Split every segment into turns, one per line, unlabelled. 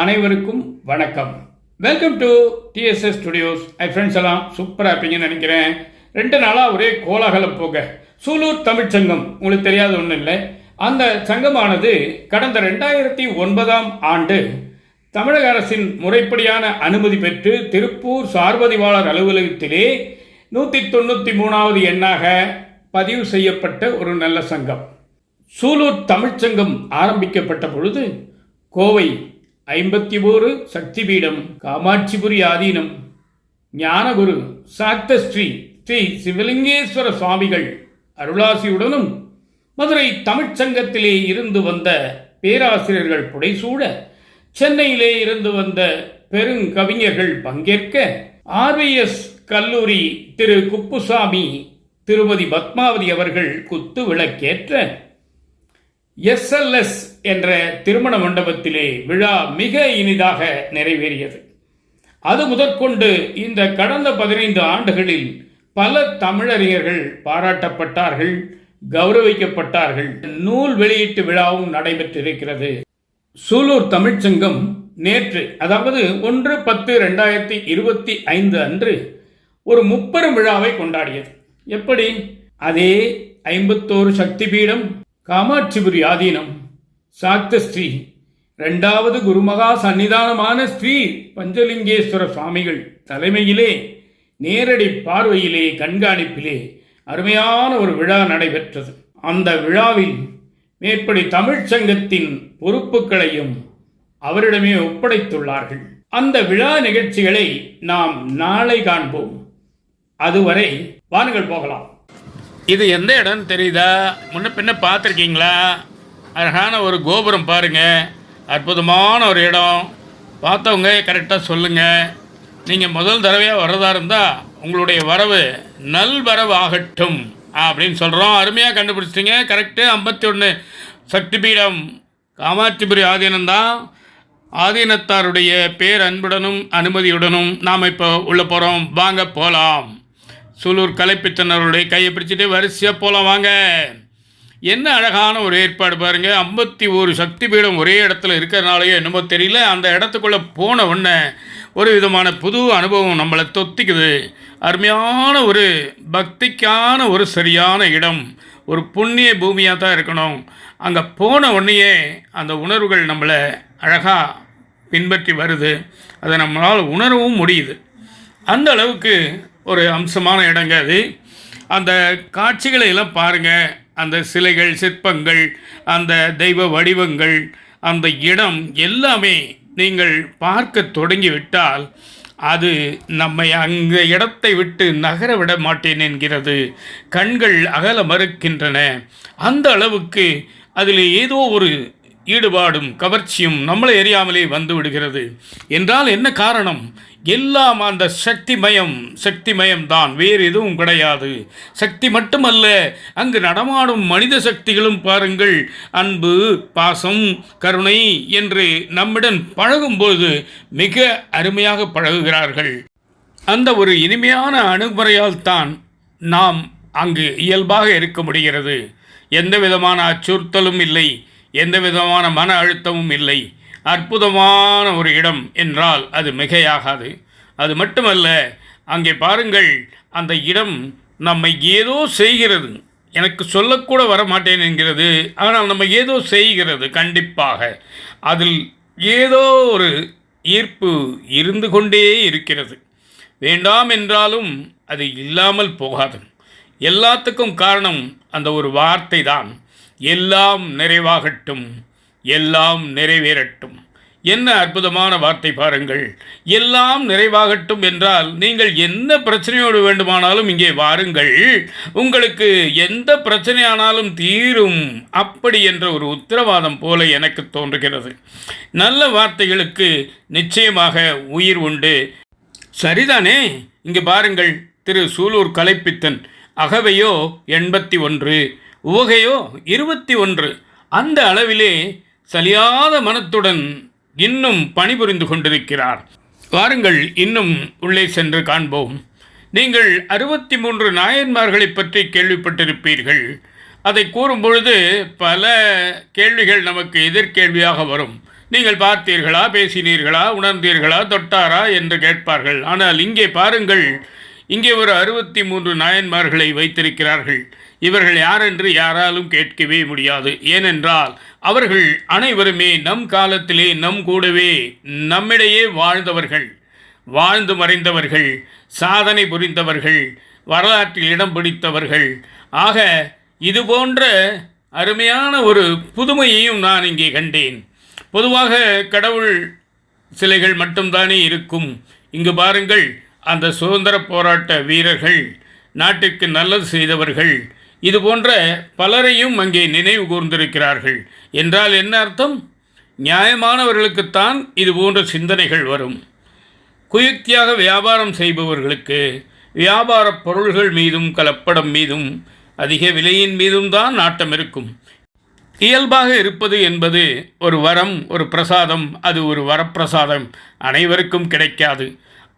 அனைவருக்கும் வணக்கம். Welcome to TSS studios hi friends எல்லாம் சூப்பராக இருப்பீங்கன்னு நினைக்கிறேன். ரெண்டு நாளாக ஒரே கோலாகலம் போக. சூலூர் தமிழ்ச்சங்கம் உங்களுக்கு தெரியாத ஒன்றும் இல்லை. அந்த சங்கமானது கடந்த ரெண்டாயிரத்தி ஒன்பதாம் ஆண்டு தமிழக அரசின் முறைப்படியான அனுமதி பெற்று திருப்பூர் சார்பதிவாளர் அலுவலகத்திலே நூற்றி தொண்ணூற்றி மூணாவது எண்ணாக பதிவு செய்யப்பட்ட ஒரு நல்ல சங்கம். சூலூர் தமிழ்ச்சங்கம் ஆரம்பிக்கப்பட்ட பொழுது கோவை ஐம்பத்தி ஓரு சக்தி பீடம் காமாட்சிபுரி ஆதீனம். ஞானகுரு சாக்தஸ்ரீ ஸ்ரீ சிவலிங்கேஸ்வர சுவாமிகள் அருளாசியுடனும் மதுரை தமிழ்ச்சங்கத்திலே இருந்து வந்த பேராசிரியர்கள் புடைசூட சென்னையிலே இருந்து வந்த பெருங்கவிஞர்கள் பங்கேற்க ஆர்விஎஸ் கல்லூரி திரு. குப்புசாமி திருமதி பத்மாவதி அவர்கள் குத்து விளக்கேற்ற எஸ்எல்எஸ் என்ற திருமண மண்டபத்திலே விழா மிக இனிதாக நிறைவேறியது. அது முதற்கொண்டு இந்த கடந்த பதினைந்து ஆண்டுகளில் பல தமிழறிஞர்கள் பாராட்டப்பட்டார்கள் கௌரவிக்கப்பட்டார்கள். நூல் வெளியீட்டு விழாவும் நடைபெற்றிருக்கிறது. சூலூர் தமிழ்ச்சங்கம் நேற்று அதாவது ஒன்று பத்து ரெண்டாயிரத்தி இருபத்தி ஐந்து அன்று ஒரு முப்பெரும் விழாவை கொண்டாடியது. எப்படி? அதே ஐம்பத்தோரு சக்தி பீடம் காமாட்சிபுரி ஆதீனம். சாக்த ஸ்ரீ. இரண்டாவது குருமகா சன்னிதானமான ஸ்ரீ பஞ்சலிங்கேஸ்வர சுவாமிகள் தலைமையிலே நேரடி பார்வையிலே கண்காணிப்பிலே அருமையான ஒரு விழா நடைபெற்றது. அந்த விழாவில் மேற்படி தமிழ்ச் சங்கத்தின் பொறுப்புகளையும் அவரிடமே ஒப்படைத்துள்ளார்கள். அந்த விழா நிகழ்ச்சிகளை நாம் நாளை காண்போம். அதுவரை வாருங்கள் போகலாம். இது எந்த இடம்னு தெரியுதா? முன்ன பின்ன பார்த்துருக்கீங்களா? அழகான ஒரு கோபுரம் பாருங்கள் அற்புதமான ஒரு இடம். பார்த்தவங்க கரெக்டாக சொல்லுங்கள் நீங்கள் முதல் தடவையாக வர்றதா இருந்தால் உங்களுடைய வரவு நல்வரவு ஆகட்டும் அப்படின்னு சொல்கிறோம் அருமையாக கண்டுபிடிச்சிட்டிங்க. கரெக்டு ஐம்பத்தி ஒன்று சக்தி பீடம் காமாட்சிபுரி ஆதீனம்தான் ஆதீனத்தாருடைய பேர் அன்புடனும் அனுமதியுடனும் நாம் இப்போ உள்ளே போகிறோம் வாங்க போகலாம் சூலூர் கலைப்பித்தனருடைய கையை பிடிச்சிட்டு வரிசையாக போகலாம் வாங்க. என்ன அழகான ஒரு ஏற்பாடு பாருங்க. ஐம்பத்தி ஒரு சக்தி பீடம் ஒரே இடத்துல இருக்கிறனாலயோ என்னமோ தெரியல. அந்த இடத்துக்குள்ளே போன உடனே ஒரு விதமான புது அனுபவம் நம்மளை தொத்திக்குது. அருமையான ஒரு பக்திக்கான ஒரு சரியான இடம். ஒரு புண்ணிய பூமியாக தான் இருக்கணும். அங்கே போன உடனேயே அந்த உணர்வுகள் நம்மளை அழகாக பின்பற்றி வருது. அதை நம்மளால் உணரவும் முடியுது. அந்த அளவுக்கு ஒரு அம்சமான இடங்க அது. அந்த காட்சிகளை எல்லாம் பாருங்கள் அந்த சிலைகள் சிற்பங்கள் அந்த தெய்வ வடிவங்கள் அந்த இடம் எல்லாமே நீங்கள் பார்க்க தொடங்கிவிட்டால் அது நம்மை அந்த இடத்தை விட்டு நகர விட மாட்டேன் என்கிறது. கண்கள் அகல மறுக்கின்றன. அந்த அளவுக்கு அதில் ஏதோ ஒரு ஈடுபாடும் கவர்ச்சியும் நம்மளை எரியாமலே வந்து விடுகிறது. என்றால் என்ன காரணம்? எல்லாம் அந்த சக்தி மயம் சக்தி வேறு எதுவும் கிடையாது. சக்தி மட்டுமல்ல அங்கு நடமாடும் மனித சக்திகளும் பாருங்கள். அன்பு பாசம் கருணை என்று நம்மிடம் பழகும்போது மிக அருமையாக பழகுகிறார்கள். அந்த ஒரு இனிமையான அணுகுமுறையால் தான் நாம் அங்கு இயல்பாக இருக்க முடிகிறது. எந்த விதமான அச்சுறுத்தலும் இல்லை. எந்த விதமான மன அழுத்தமும் இல்லை. அற்புதமான ஒரு இடம் என்றால் அது மிகையாகாது. அது மட்டுமல்ல அங்கே பாருங்கள் அந்த இடம் நம்மை ஏதோ செய்கிறது. எனக்கு சொல்லக்கூட வரமாட்டேன் என்கிறது. ஆனால் நம்ம ஏதோ செய்கிறது கண்டிப்பாக. அதில் ஏதோ ஒரு ஈர்ப்பு இருந்து கொண்டே இருக்கிறது. வேண்டாம் என்றாலும் அது இல்லாமல் போகாது. எல்லாத்துக்கும் காரணம் அந்த ஒரு வார்த்தை தான் எல்லாம் நிறைவாகட்டும் எல்லாம் நிறைவேறட்டும். என்ன அற்புதமான வார்த்தை பாருங்கள். எல்லாம் நிறைவாகட்டும் என்றால் நீங்கள் என்ன பிரச்சனையோடு வேண்டுமானாலும் இங்கே வாருங்கள். உங்களுக்கு எந்த பிரச்சனையானாலும் தீரும் அப்படி என்ற ஒரு உத்தரவாதம் போல எனக்கு தோன்றுகிறது. நல்ல வார்த்தைகளுக்கு நிச்சயமாக உயிர் உண்டு. சரிதானே? இங்கே பாருங்கள் திரு சூலூர் கலைப்பித்தன் அகவையோ எண்பத்தி ஒன்று. உவகையோ இருபத்தி ஒன்று. அந்த அளவிலே சலியாத மனத்துடன் இன்னும் பணிபுரிந்து கொண்டிருக்கிறார். வாருங்கள் இன்னும் உள்ளே சென்று காண்போம். நீங்கள் அறுபத்தி மூன்று நாயன்மார்களை பற்றி கேள்விப்பட்டிருப்பீர்கள். அதை கூறும்பொழுது பல கேள்விகள் நமக்கு எதிர்கேள்வியாக வரும். நீங்கள் பார்த்தீர்களா பேசினீர்களா உணர்ந்தீர்களா தொட்டாரா என்று கேட்பார்கள். ஆனால் இங்கே பாருங்கள் இங்கே ஒரு அறுபத்தி மூன்று நாயன்மார்களை வைத்திருக்கிறார்கள். இவர்கள் யாரென்று யாராலும் கேட்கவே முடியாது. ஏனென்றால் அவர்கள் அனைவருமே நம் காலத்திலே நம் கூடவே நம்மிடையே வாழ்ந்தவர்கள். வாழ்ந்து மறைந்தவர்கள் சாதனை புரிந்தவர்கள் வரலாற்றில் இடம் பிடித்தவர்கள். ஆக இது போன்ற அருமையான ஒரு புதுமையையும் நான் இங்கே கண்டேன். பொதுவாக கடவுள் சிலைகள் மட்டும்தானே இருக்கும். இங்கு பாருங்கள் அந்த சுதந்திர போராட்ட வீரர்கள் நாட்டிற்கு நல்லது செய்தவர்கள் இது போன்ற பலரையும் அங்கே நினைவு கூர்ந்திருக்கிறார்கள். என்றால் என்ன அர்த்தம்? நியாயமானவர்களுக்குத்தான் இது போன்ற சிந்தனைகள் வரும். குயுக்தியாக வியாபாரம் செய்பவர்களுக்கு வியாபார பொருள்கள் மீதும் கலப்படம் மீதும் அதிக விலையின் மீதும் தான் நாட்டம் இருக்கும். இயல்பாக இருப்பது என்பது ஒரு வரம் ஒரு பிரசாதம் அது ஒரு வரப்பிரசாதம் அனைவருக்கும் கிடைக்காது.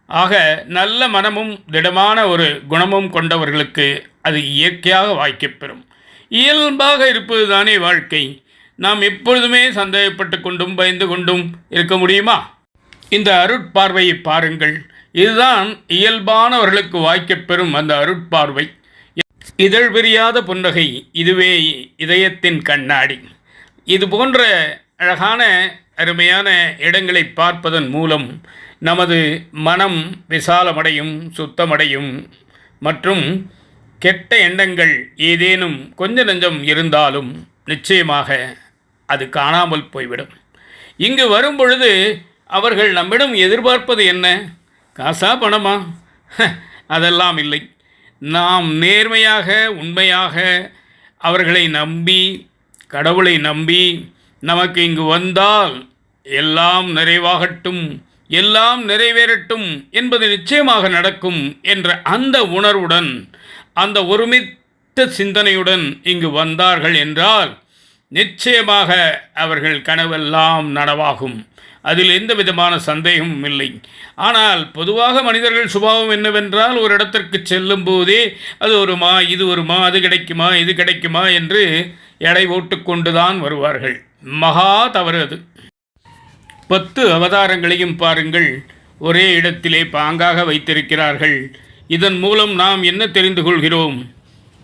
ஆக நல்ல மனமும் திடமான ஒரு குணமும் கொண்டவர்களுக்கு அது இயற்கையாக வாய்க்கப்பெறும் இயல்பாக இருப்பது தானே வாழ்க்கை. நாம் எப்பொழுதுமே சந்தேகப்பட்டு கொண்டும் பயந்து கொண்டும் இருக்க முடியுமா? இந்த அருட்பார்வையை பாருங்கள். இதுதான் இயல்பானவர்களுக்கு வாய்க்கப்பெறும் அந்த அருட்பார்வை. இதழ் பிரியாத புன்னகை இதுவே இதயத்தின் கண்ணாடி. இது போன்ற அழகான அருமையான இடங்களை பார்ப்பதன் மூலம் நமது மனம் விசாலமடையும் சுத்தமடையும். மற்றும் கெட்ட எண்ணங்கள் ஏதேனும் கொஞ்ச நஞ்சம் இருந்தாலும் நிச்சயமாக அது காணாமல் போய்விடும். இங்கு வரும் பொழுது அவர்கள் நம்மிடம் எதிர்பார்ப்பது என்ன? காசா பணமா? ஹ, அதெல்லாம் இல்லை. நாம் நேர்மையாக உண்மையாக அவர்களை நம்பி கடவுளை நம்பி நமக்கு இங்கு வந்தால் எல்லாம் நிறைவாகட்டும். எல்லாம் நிறைவேறட்டும் என்பது நிச்சயமாக நடக்கும் என்ற அந்த உணர்வுடன் அந்த ஒருமித்த சிந்தனையுடன் இங்கு வந்தார்கள் என்றால் நிச்சயமாக அவர்கள் கனவெல்லாம் நனவாகும். அதில் எந்த விதமான சந்தேகமும் இல்லை. ஆனால் பொதுவாக மனிதர்கள் சுபாவம் என்னவென்றால் ஒரு இடத்திற்கு செல்லும் போதே அது வருமா இது வருமா அது கிடைக்குமா இது கிடைக்குமா என்று எடை ஓட்டுக்கொண்டுதான் வருவார்கள். மகா தவறு அது. பத்து அவதாரங்களையும் பாருங்கள். ஒரே இடத்திலே பாங்காக வைத்திருக்கிறார்கள். இதன் மூலம் நாம் என்ன தெரிந்து கொள்கிறோம்?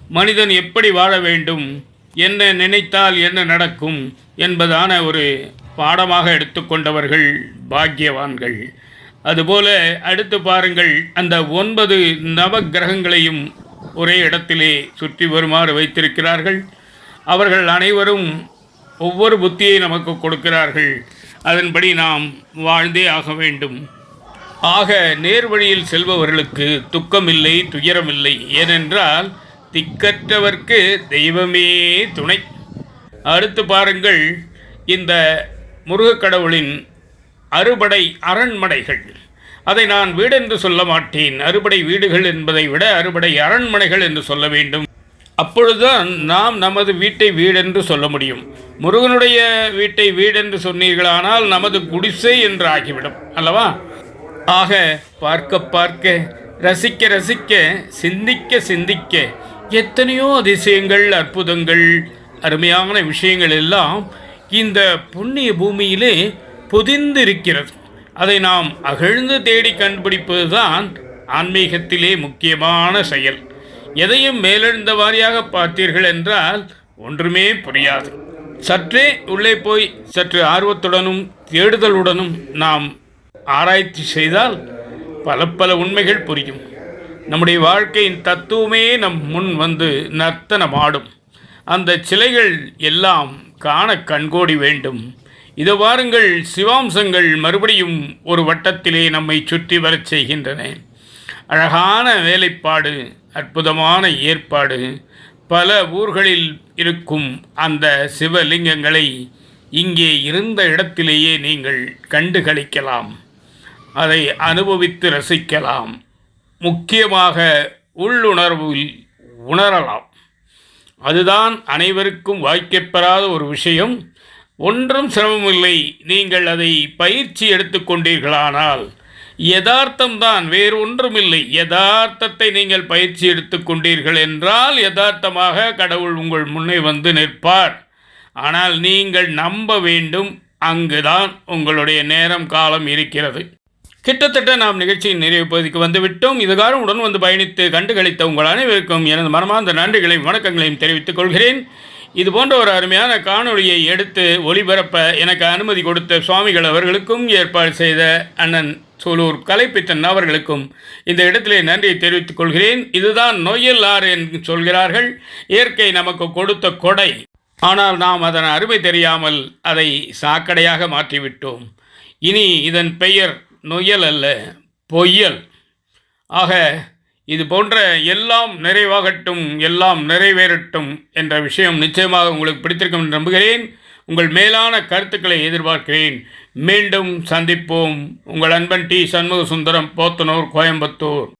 மனிதன் எப்படி வாழ வேண்டும்? என்ன நினைத்தால் என்ன நடக்கும்? என்பதான ஒரு பாடமாக எடுத்துக்கொண்டவர்கள் பாக்கியவான்கள். அதுபோல அடுத்து பாருங்கள். அந்த ஒன்பது நவ கிரகங்களையும் ஒரே இடத்திலே சுற்றி வருமாறு வைத்திருக்கிறார்கள். அவர்கள் அனைவரும் ஒவ்வொரு புத்தியை நமக்கு கொடுக்கிறார்கள். அதன்படி நாம் வாழ்ந்தே ஆக வேண்டும். ஆக நேர்வழியில் செல்பவர்களுக்கு துக்கமில்லை துயரமில்லை. ஏனென்றால் திக்கற்றவர்க்கு தெய்வமே துணை. அடுத்து பாருங்கள் இந்த முருகக் கடவுளின் அறுபடை அரண்மனைகள். அதை நான் வீடென்று சொல்ல மாட்டேன். அறுபடை வீடுகள் என்பதை விட அறுபடை அரண்மனைகள் என்று சொல்ல வேண்டும். அப்பொழுதுதான் நாம் நமது வீட்டை வீடென்று சொல்ல முடியும். முருகனுடைய வீட்டை வீடென்று சொன்னீர்களானால் நமது குடிசை என்று ஆகிவிடும். அல்லவா? ஆக பார்க்க பார்க்க ரசிக்க ரசிக்க சிந்திக்க சிந்திக்க எத்தனையோ அதிசயங்கள் அற்புதங்கள் அருமையான விஷயங்கள் எல்லாம் இந்த புண்ணிய பூமியிலே பொதிந்திருக்கிறது. அதை நாம் அகழ்ந்து தேடி கண்டுபிடிப்பது தான் ஆன்மீகத்திலே முக்கியமான செயல். எதையும் மேலெழுந்த வாரியாக பார்த்தீர்கள் என்றால் ஒன்றுமே புரியாது. சற்றே உள்ளே போய் சற்று ஆர்வத்துடனும் தேடுதலுடனும் நாம் ஆராய்ச்சி செய்தால் பல பல உண்மைகள் புரியும். நம்முடைய வாழ்க்கையின் தத்துவமே நம் முன் வந்து நர்த்தனமாடும். அந்த சிலைகள் எல்லாம் காண கண்கோடி வேண்டும். இது வாருங்கள் சிவாம்சங்கள் மறுபடியும் ஒரு வட்டத்திலே நம்மை சுற்றி வரச் செய்கின்றன. அழகான வேலைப்பாடு அற்புதமான ஏற்பாடு. பல ஊர்களில் இருக்கும் அந்த சிவலிங்கங்களை இங்கே இருந்த இடத்திலேயே நீங்கள் கண்டுகளிக்கலாம். அதை அனுபவித்து ரசிக்கலாம். முக்கியமாக உள்ளுணர்வில் உணரலாம். அதுதான் அனைவருக்கும் வாய்க்கப்பெறாத ஒரு விஷயம். ஒன்றும் சிரமமில்லை. நீங்கள் அதை பயிற்சி எடுத்துக்கொண்டீர்களானால் யதார்த்தம்தான் வேறு ஒன்றுமில்லை யதார்த்தத்தை நீங்கள் பயிற்சி எடுத்துக்கொண்டீர்கள் என்றால் யதார்த்தமாக கடவுள் உங்கள் முன்னே வந்து நிற்பார். ஆனால் நீங்கள் நம்ப வேண்டும் அங்குதான் உங்களுடைய நேரம் காலம் இருக்கிறது. கிட்டத்தட்ட நாம் நிகழ்ச்சியின் நிறைவு பகுதிக்கு வந்துவிட்டோம். இதுகாரம் உடன் வந்து பயணித்து கண்டுகளித்த உங்கள் அனைவருக்கும் எனது மனமார்ந்த நன்றிகளையும் வணக்கங்களையும் தெரிவித்துக் கொள்கிறேன். இது போன்ற ஒரு அருமையான காணொளியை எடுத்து ஒளிபரப்ப எனக்கு அனுமதி கொடுத்த சுவாமிகள் அவர்களுக்கும் ஏற்பாடு செய்த அண்ணன் சூலூர் கலைப்பித்தன் அவர்களுக்கும் இந்த இடத்திலே நன்றியை தெரிவித்துக் கொள்கிறேன். இதுதான் நொய்யல் ஆறு என்று சொல்கிறார்கள். இயற்கை நமக்கு கொடுத்த கொடை. ஆனால் நாம் அதன் அருமை தெரியாமல் அதை சாக்கடையாக மாற்றிவிட்டோம். இனி இதன் பெயர் நொய்யல் அல்ல பொய்யல். ஆக இது போன்ற எல்லாம் நிறைவாகட்டும் எல்லாம் நிறைவேறட்டும் என்ற விஷயம் நிச்சயமாக உங்களுக்கு பிடித்திருக்கும் என்று நம்புகிறேன். உங்கள் மேலான கருத்துக்களை எதிர்பார்க்கிறேன். மீண்டும் சந்திப்போம். உங்கள் அன்பன் டி. சண்முக சுந்தரம் போத்தனூர் கோயம்புத்தூர்.